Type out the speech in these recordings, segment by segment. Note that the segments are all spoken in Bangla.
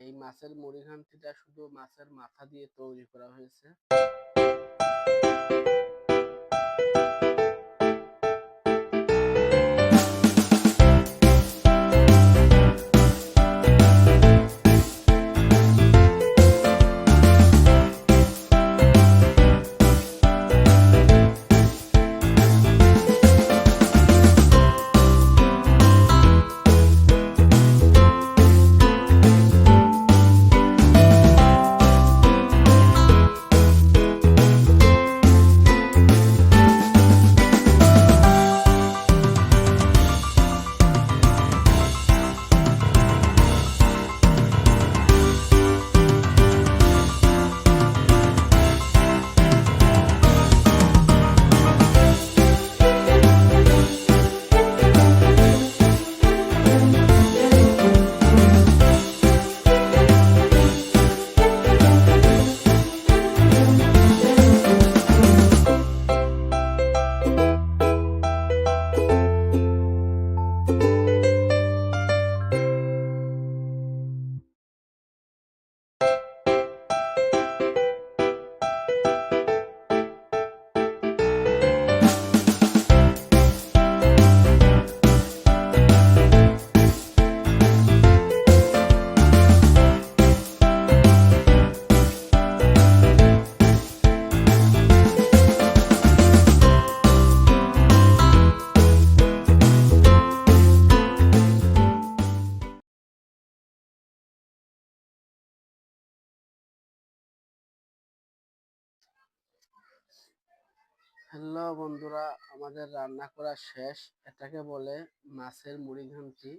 এই মাছের মুড়িঘান্তিটা শুধু মাছের মাথা দিয়ে তৈরি করা হয়েছে। হ্যালো বন্ধুরা, আমাদের রান্না করা শেষ। এটাকে বলে মাছের মুড়িঘান্তি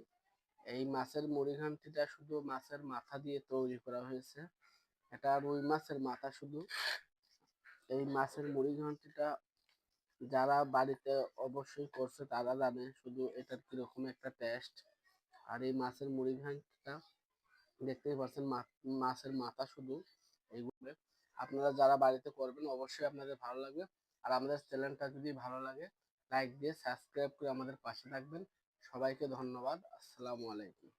এই মাছের মুড়িঘান্তিটা শুধু মাছের মাথা দিয়ে তৈরি করা হয়েছে। এটা রুই মাছের মাথা শুধু। এই মাছের মুড়িঘান্তিটা যারা বাড়িতে অবশ্যই করছে, তারা জানে শুধু এটার কীরকম একটা টেস্ট আর এই মাছের মুড়ি মুড়িঘান্তিটা দেখতেই পাচ্ছেন মাছের মাথা শুধু। এইগুলো আপনারা যারা বাড়িতে করবেন, অবশ্যই আপনাদের ভালো লাগবে। আর আমাদের চ্যানেলটা যদি ভালো লাগে লাইক দিয়ে সাবস্ক্রাইব করে আমাদের পাশে থাকবেন। সবাইকে ধন্যবাদ। আসসালামু আলাইকুম।